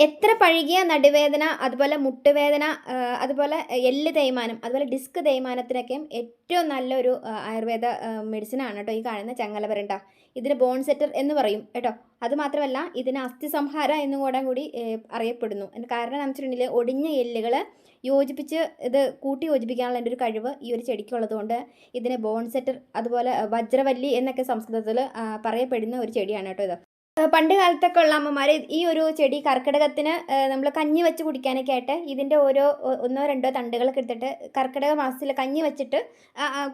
എത്ര പഴകിയ നടുവേദന അതുപോലെ മുട്ടുവേദന അതുപോലെ എല്ല് തേയ്മാനം അതുപോലെ ഡിസ്ക് തേയ്മാനത്തിനൊക്കെയും ഏറ്റവും നല്ലൊരു ആയുർവേദ മെഡിസിനാണ് കേട്ടോ ഈ കാണുന്ന ചങ്ങലവരണ്ട. ഇതിന് ബോൺ സെറ്റർ എന്ന് പറയും കേട്ടോ. അതുമാത്രമല്ല ഇതിന് അസ്ഥി സംഹാര എന്നും കൂടെ കൂടി അറിയപ്പെടുന്നു. കാരണം എന്ന് വെച്ചിട്ടുണ്ടെങ്കിൽ ഒടിഞ്ഞ എല്ലുകൾ യോജിപ്പിച്ച് ഇത് കൂട്ടി യോജിപ്പിക്കാനുള്ള എന്റെ ഒരു കഴിവ് ഈ ഒരു ചെടിക്കുള്ളതുകൊണ്ട് ഇതിനെ ബോൺ സെറ്റർ അതുപോലെ വജ്രവല്ലി എന്നൊക്കെ സംസ്കൃതത്തിൽ പറയപ്പെടുന്ന ഒരു ചെടിയാണ് കേട്ടോ ഇത്. പണ്ട് കാലത്തൊക്കെ ഉള്ള അമ്മമാർ ഈ ഒരു ചെടി കർക്കിടകത്തിന് നമ്മൾ കഞ്ഞി വെച്ച് കുടിക്കാനൊക്കെ ആയിട്ട് ഇതിന്റെ ഓരോ ഒന്നോ രണ്ടോ തണ്ടുകളൊക്കെ എടുത്തിട്ട് കർക്കിടക മാസത്തിൽ കഞ്ഞി വെച്ചിട്ട്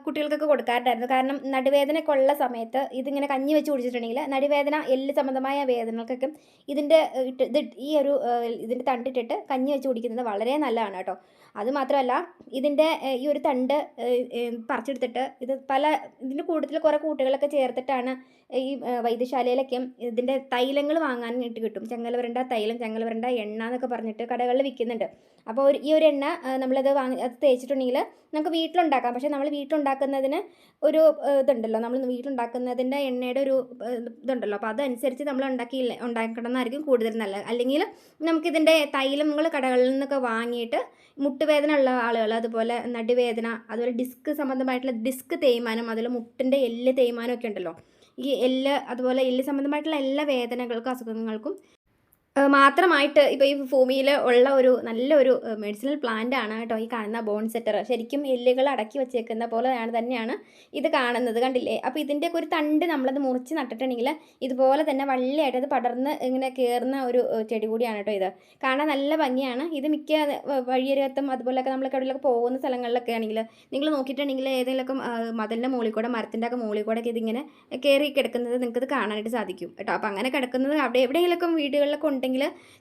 കുട്ടികൾക്കൊക്കെ കൊടുക്കാറുണ്ടായിരുന്നു. കാരണം നടുവേദനയൊക്കെ ഉള്ള സമയത്ത് ഇതിങ്ങനെ കഞ്ഞി വെച്ച് കുടിച്ചിട്ടുണ്ടെങ്കിൽ നടുവേദന എല്ല് സംബന്ധമായ വേദനകൾക്കൊക്കെ ഇതിന്റെ ഇട്ട് ഈ ഒരു ഇതിന്റെ തണ്ടിട്ടിട്ട് കഞ്ഞി വെച്ച് കുടിക്കുന്നത് വളരെ നല്ലതാണ് കേട്ടോ. അത് മാത്രമല്ല ഇതിന്റെ ഈ ഒരു തണ്ട് പറിച്ചെടുത്തിട്ട് ഇത് പല ഇതിന്റെ കൂട്ടത്തിൽ കുറേ കൂട്ടുകളൊക്കെ ചേർത്തിട്ടാണ് ഈ വൈദ്യശാലയിലൊക്കെ ഇതിന്റെ തൈലങ്ങൾ വാങ്ങാനായിട്ട് കിട്ടും. ചെങ്ങലവരണ്ട തൈലം ചെങ്ങലവരണ്ട എണ്ണ എന്നൊക്കെ പറഞ്ഞിട്ട് കടകളിൽ വിൽക്കുന്നുണ്ട്. അപ്പോൾ ഒരു ഈ ഒരു എണ്ണ നമ്മളത് വാങ്ങി അത് തേച്ചിട്ടുണ്ടെങ്കിൽ നമുക്ക് വീട്ടിലുണ്ടാക്കാം. പക്ഷേ നമ്മൾ വീട്ടിലുണ്ടാക്കുന്നതിന് ഒരു ഇതുണ്ടല്ലോ. നമ്മൾ വീട്ടിലുണ്ടാക്കുന്നതിന്റെ എണ്ണയുടെ ഒരു ഇതുണ്ടല്ലോ. അപ്പോൾ അതനുസരിച്ച് നമ്മൾ ഉണ്ടാക്കി ഉണ്ടാക്കണമെന്നായിരിക്കും കൂടുതൽ നല്ലത്. അല്ലെങ്കിൽ നമുക്കിതിന്റെ തൈലം നിങ്ങൾ കടകളിൽ നിന്നൊക്കെ വാങ്ങിയിട്ട് മുട്ടുവേദന ഉള്ള ആളുകൾ അതുപോലെ നടുവേദന അതുപോലെ ഡിസ്ക് സംബന്ധമായിട്ടുള്ള ഡിസ്ക് തേയ്മാനം അതുപോലെ മുട്ടിന്റെ എല്ല് തേയ്മാനം ഒക്കെ ഉണ്ടല്ലോ. ഈ എല്ല് അതുപോലെ എല്ല് സംബന്ധമായിട്ടുള്ള എല്ലാ വേദനകൾക്കും അസുഖങ്ങൾക്കും മാത്രമായിട്ട് ഇപ്പോൾ ഈ ഭൂമിയിൽ ഉള്ള ഒരു നല്ലൊരു മെഡിസിനൽ പ്ലാന്റ് ആണ് കേട്ടോ ഈ കാണുന്ന ബോൺ സെറ്റർ ശരിക്കും എല്ലുകൾ അടക്കി വെച്ചേക്കുന്ന പോലെയാണ് തന്നെയാണ് ഇത് കാണുന്നത് കണ്ടില്ലേ? അപ്പോൾ ഇതിന്റെയൊക്കെ ഒരു തണ്ട് നമ്മളത് മുറിച്ച് നട്ടിട്ടുണ്ടെങ്കിൽ ഇതുപോലെ തന്നെ വള്ളിയായിട്ട് അത് പടർന്ന് ഇങ്ങനെ കയറുന്ന ഒരു ചെടി കൂടിയാണ് കേട്ടോ ഇത്. കാണാൻ നല്ല ഭംഗിയാണ്. ഇത് മിക്ക വഴിയരകത്തും അതുപോലെയൊക്കെ നമ്മളൊക്കെ എവിടെയൊക്കെ പോകുന്ന സ്ഥലങ്ങളിലൊക്കെ ആണെങ്കിൽ നിങ്ങൾ നോക്കിയിട്ടുണ്ടെങ്കിൽ ഏതെങ്കിലുമൊക്കെ മതിലിന്റെ മുകളിൽ കൂടെ മരത്തിന്റെ ഒക്കെ മുകളിൽ കൂടെ ഇതിങ്ങനെ കയറി കിടക്കുന്നത് നിങ്ങൾക്കത് കാണാനായിട്ട് സാധിക്കും കേട്ടോ. അപ്പോൾ അങ്ങനെ കിടക്കുന്നത് അവിടെ എവിടെയെങ്കിലുമൊക്കെ വീടുകളിലൊക്കെ ഉണ്ടെങ്കിൽ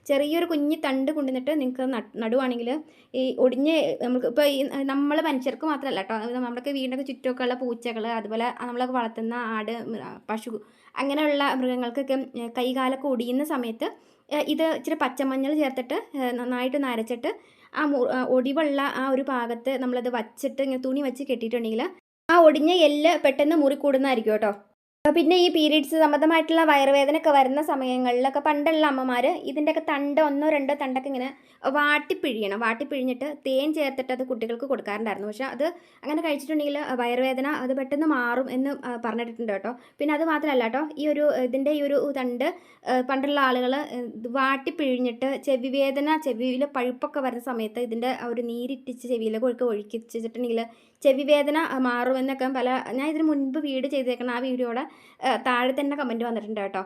ചെറിയൊരു കുഞ്ഞ് തണ്ട് കൊണ്ടുവന്നിട്ട് നിങ്ങൾക്ക് നടുവാണെങ്കിൽ ഈ ഒടിഞ്ഞ് നമുക്ക് ഇപ്പോൾ ഈ നമ്മൾ മനുഷ്യർക്ക് മാത്രമല്ല കേട്ടോ നമ്മളൊക്കെ വീടിന്റെ ചുറ്റുമൊക്കെ ഉള്ള പൂച്ചകൾ അതുപോലെ നമ്മളൊക്കെ വളർത്തുന്ന ആട് പശു അങ്ങനെയുള്ള മൃഗങ്ങൾക്കൊക്കെ കൈകാലൊക്കെ ഒടിയുന്ന സമയത്ത് ഇത് ഇച്ചിരി പച്ചമഞ്ഞൾ ചേർത്തിട്ട് നന്നായിട്ട് നരച്ചിട്ട് ആ ഒടിവുള്ള ആ ഒരു ഭാഗത്ത് നമ്മളത് വച്ചിട്ട് ഇങ്ങനെ തുണി വെച്ച് കെട്ടിയിട്ടുണ്ടെങ്കിൽ ആ ഒടിഞ്ഞ എല്ല് പെട്ടെന്ന് മുറിക്കൂടുന്നതായിരിക്കും കേട്ടോ. പിന്നെ ഈ പീരീഡ്സ് സംബന്ധമായിട്ടുള്ള വയറുവേദനയൊക്കെ വരുന്ന സമയങ്ങളിലൊക്കെ പണ്ടുള്ള അമ്മമാർ ഇതിന്റെയൊക്കെ തണ്ട് ഒന്നോ രണ്ടോ തണ്ടൊക്കെ ഇങ്ങനെ വാട്ടിപ്പിഴിയണം. വാട്ടിപ്പിഴിഞ്ഞിട്ട് തേൻ ചേർത്തിട്ട് അത് കുട്ടികൾക്ക് കൊടുക്കാറുണ്ടായിരുന്നു. പക്ഷേ അത് അങ്ങനെ കഴിച്ചിട്ടുണ്ടെങ്കിൽ വയറുവേദന അത് പെട്ടെന്ന് മാറും എന്ന് പറഞ്ഞിട്ടുണ്ട് കേട്ടോ. പിന്നെ അത് മാത്രമല്ല കേട്ടോ ഈ ഒരു ഇതിന്റെ ഈ ഒരു തണ്ട് പണ്ടുള്ള ആളുകൾ വാട്ടിപ്പിഴിഞ്ഞിട്ട് ചെവി വേദന ചെവിയിൽ പഴുപ്പൊക്കെ വരുന്ന സമയത്ത് ഇതിന്റെ ഒരു നീരിറ്റിച്ച് ചെവിയിലെ ഒഴുക്ക് ഒഴുക്കിച്ചിട്ടുണ്ടെങ്കിൽ ചെവി വേദന മാറുമെന്നൊക്കെ പല ഞാൻ ഇതിന് മുൻപ് വീട് ചെയ്തേക്കണം ആ വീഡിയോയുടെ താഴെ തന്നെ കമന്റ് വന്നിട്ടുണ്ട് കേട്ടോ.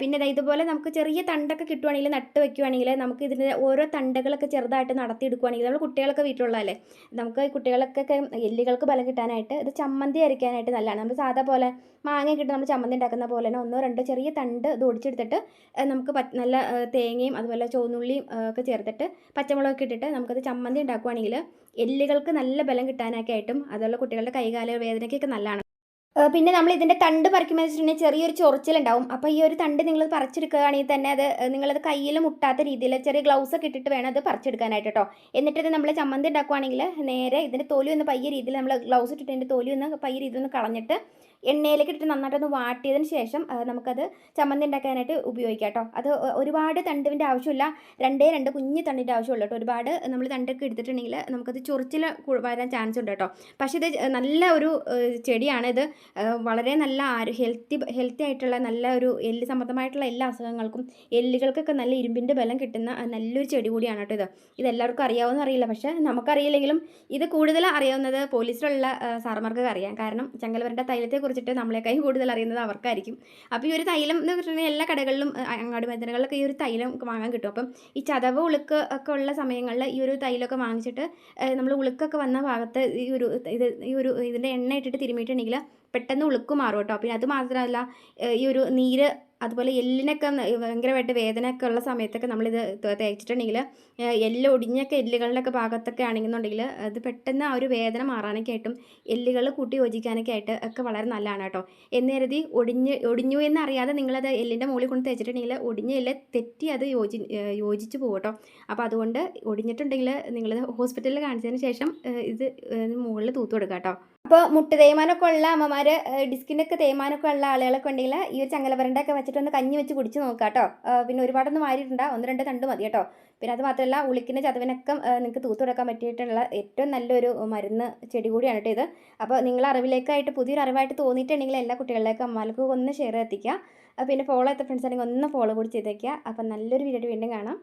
പിന്നെ ഇതുപോലെ നമുക്ക് ചെറിയ തണ്ടൊക്കെ കിട്ടുവാണെങ്കിൽ നട്ട് വെക്കുവാണെങ്കിൽ നമുക്ക് ഇതിന്റെ ഓരോ തണ്ടകളൊക്കെ ചെറുതായിട്ട് നടത്തിയെടുക്കുവാണെങ്കിൽ നമ്മൾ കുട്ടികളൊക്കെ വീട്ടിലുള്ളതല്ലേ? നമുക്ക് കുട്ടികൾക്കൊക്കെ എല്ലുകൾക്ക് ബലം കിട്ടാനായിട്ട് ഇത് ചമ്മന്തി അരയ്ക്കാനായിട്ട് നല്ലതാണ്. നമ്മൾ സാധാ പോലെ മാങ്ങ കിട്ടും നമ്മൾ ചമ്മന്തി ഉണ്ടാക്കുന്ന പോലെ തന്നെ ഒന്നോ രണ്ടോ ചെറിയ തണ്ട് ദോടിച്ചെടുത്തിട്ട് നമുക്ക് നല്ല തേങ്ങയും അതുപോലെ ചുവന്നുള്ളിയും ഒക്കെ ചേർത്തിട്ട് പച്ചമുളകൊക്കെ ഇട്ടിട്ട് നമുക്കത് ചമ്മന്തി ഉണ്ടാക്കുവാണെങ്കിൽ എല്ലുകൾക്ക് നല്ല ബലം കിട്ടാനൊക്കെ ആയിട്ടും അതുപോലെ കുട്ടികളുടെ കൈകാല വേദനയ്ക്കൊക്കെ നല്ലതാണ്. പിന്നെ നമ്മൾ ഇതിന്റെ തണ്ട് പറിക്കുമ്പോൾ വെച്ചിട്ടുണ്ടെങ്കിൽ ചെറിയൊരു ചൊറിച്ചിലുണ്ടാവും. അപ്പോൾ ഈ ഒരു തണ്ട് നിങ്ങൾ പറിച്ചെടുക്കുകയാണെങ്കിൽ തന്നെ അത് നിങ്ങളത് കയ്യിൽ മുട്ടാത്ത രീതിയിൽ ചെറിയ ഗ്ലൗസ് ഒക്കെ ഇട്ടിട്ട് വേണം അത് പറിച്ചെടുക്കാനായിട്ട് കേട്ടോ എന്നിട്ട് ഇത് നമ്മൾ ചമ്മന്തി ഉണ്ടാക്കുവാണെങ്കിൽ നേരെ ഇതിന്റെ തൊലി ഒന്ന് പയ്യ രീതിയിൽ നമ്മൾ ഗ്ലൗസ് ഇട്ടിട്ട് ഇതിന്റെ തൊലി ഒന്ന് പയ്യ രീതിയിൽ ഒന്ന് കളഞ്ഞിട്ട് എണ്ണയിലേക്ക് ഇട്ടിട്ട് നന്നായിട്ടൊന്ന് വാട്ടിയതിന് ശേഷം നമുക്കത് ചമ്മന്തി ഉണ്ടാക്കാനായിട്ട് ഉപയോഗിക്കാം കേട്ടോ. അത് ഒരുപാട് തണ്ടുവിന്റെ ആവശ്യമില്ല. രണ്ടേ രണ്ട് കുഞ്ഞ് തണ്ടിന്റെ ആവശ്യമുള്ളൂ കേട്ടോ. ഒരുപാട് നമ്മൾ തണ്ടൊക്കെ എടുത്തിട്ടുണ്ടെങ്കിൽ നമുക്കത് ചൊറിച്ചിൽ വരാൻ ചാൻസ് ഉണ്ട് കേട്ടോ. പക്ഷേ ഇത് നല്ല ഒരു ചെടിയാണ് ഇത് വളരെ നല്ല ആരോ ഹെൽത്തി ഹെൽത്തി ആയിട്ടുള്ള നല്ല ഒരു എല്ല് സംബന്ധമായിട്ടുള്ള എല്ലാ അസുഖങ്ങൾക്കും എല്ലുകൾക്കൊക്കെ നല്ല ഇരുമ്പിന്റെ ബലം കിട്ടുന്ന നല്ലൊരു ചെടി കൂടിയാണ് കേട്ടോ ഇത്. ഇതെല്ലാവർക്കും അറിയാവുന്ന അറിയില്ല. പക്ഷേ നമുക്കറിയില്ലെങ്കിലും ഇത് കൂടുതൽ അറിയാവുന്നത് പോലീസിലുള്ള സാർമാർക്ക് അറിയാം. കാരണം ചെങ്കൽവരന്റെ തൈലത്തെ കുറിച്ചിട്ട് നമ്മളെക്കാളും കൂടുതൽ അറിയുന്നത് അവർക്കായിരിക്കും. അപ്പോൾ ഈ ഒരു തൈലം എന്ന് പറഞ്ഞിട്ടുണ്ടെങ്കിൽ എല്ലാ കടകളിലും അങ്ങാടി മരുന്നുകളിലൊക്കെ ഈ ഒരു തൈലം വാങ്ങാൻ കിട്ടും. അപ്പം ഈ ചതവ് ഉളുക്ക് ഒക്കെ ഉള്ള സമയങ്ങളിൽ ഈ ഒരു തൈലമൊക്കെ വാങ്ങിച്ചിട്ട് നമ്മൾ ഉളുക്കൊക്കെ വന്ന ഭാഗത്ത് ഈ ഒരു ഇത് ഈ ഒരു ഇതിന്റെ എണ്ണ ഇട്ടിട്ട് തിരുമിയിട്ടുണ്ടെങ്കിൽ പെട്ടെന്ന് ഉളുക്ക് മാറും കേട്ടോ. പിന്നെ അത് മാത്രമല്ല ഈ ഒരു നീര് അതുപോലെ എല്ലിനൊക്കെ ഭയങ്കരമായിട്ട് വേദനയൊക്കെ ഉള്ള സമയത്തൊക്കെ നമ്മളിത് തേച്ചിട്ടുണ്ടെങ്കിൽ എല്ല് ഒടിഞ്ഞൊക്കെ എല്ലുകളിലൊക്കെ ഭാഗത്തൊക്കെ ആണെന്നുണ്ടെങ്കിൽ അത് പെട്ടെന്ന് ആ ഒരു വേദന മാറാനൊക്കെ ആയിട്ടും എല്ലുകൾ കൂട്ടി യോജിക്കാനൊക്കെ ആയിട്ട് ഒക്കെ വളരെ നല്ലതാണ് കേട്ടോ. എന്ന് കരുതി ഒടിഞ്ഞ് ഒടിഞ്ഞു എന്നറിയാതെ നിങ്ങളത് എല്ലിന്റെ മുകളിൽ കൊണ്ട് തേച്ചിട്ടുണ്ടെങ്കിൽ ഒടിഞ്ഞ എല്ല് തെറ്റി അത് യോജി യോജിച്ച് പോകും കേട്ടോ. അപ്പോൾ അതുകൊണ്ട് ഒടിഞ്ഞിട്ടുണ്ടെങ്കിൽ നിങ്ങൾ ഹോസ്പിറ്റലിൽ കാണിച്ചതിന് ശേഷം ഇത് മുകളിൽ തൂത്ത് കൊടുക്കുക കേട്ടോ. അപ്പോൾ മുട്ട് തേയ്മാനമൊക്കെ ഉള്ള അമ്മമാർ ഡിസ്കിന്റെ ഒക്കെ തേയ്മാനമൊക്കെ ഉള്ള ആളുകളൊക്കെ ഉണ്ടെങ്കിൽ ഈ ഒരു ചങ്ങലവരണ്ട ഒക്കെ വെച്ചിട്ട് ഒന്ന് കഞ്ഞി വെച്ച് കുടിച്ച് നോക്കുക കേട്ടോ. പിന്നെ ഒരുപാടൊന്നും മാറിയിട്ടുണ്ട് ഒന്ന് രണ്ട് തണ്ട് മതി കേട്ടോ. പിന്നെ അത് മാത്രമല്ല ഉളിക്കിന്റെ ചതവിനൊക്കെ നിങ്ങൾക്ക് തൂത്ത് കൊടുക്കാൻ പറ്റിയിട്ടുള്ള ഏറ്റവും നല്ലൊരു മരുന്ന് ചെടി കൂടിയാണ് കേട്ടോ ഇത്. അപ്പോൾ നിങ്ങൾ അറിവിലേക്കായിട്ട് പുതിയൊരു അറിവായിട്ട് തോന്നിയിട്ടുണ്ടെങ്കിൽ എല്ലാ കുട്ടികളിലേക്കും അമ്മമാർക്ക് ഒന്ന് ഷെയർ എത്തിക്കുക പിന്നെ ഫോളോ എത്ത ഫ്രണ്ട്സ് ആണെങ്കിൽ ഒന്ന് ഫോളോ കൂടി ചെയ്തേക്കുക അപ്പം നല്ലൊരു വീഡിയോ വീണ്ടും കാണാം.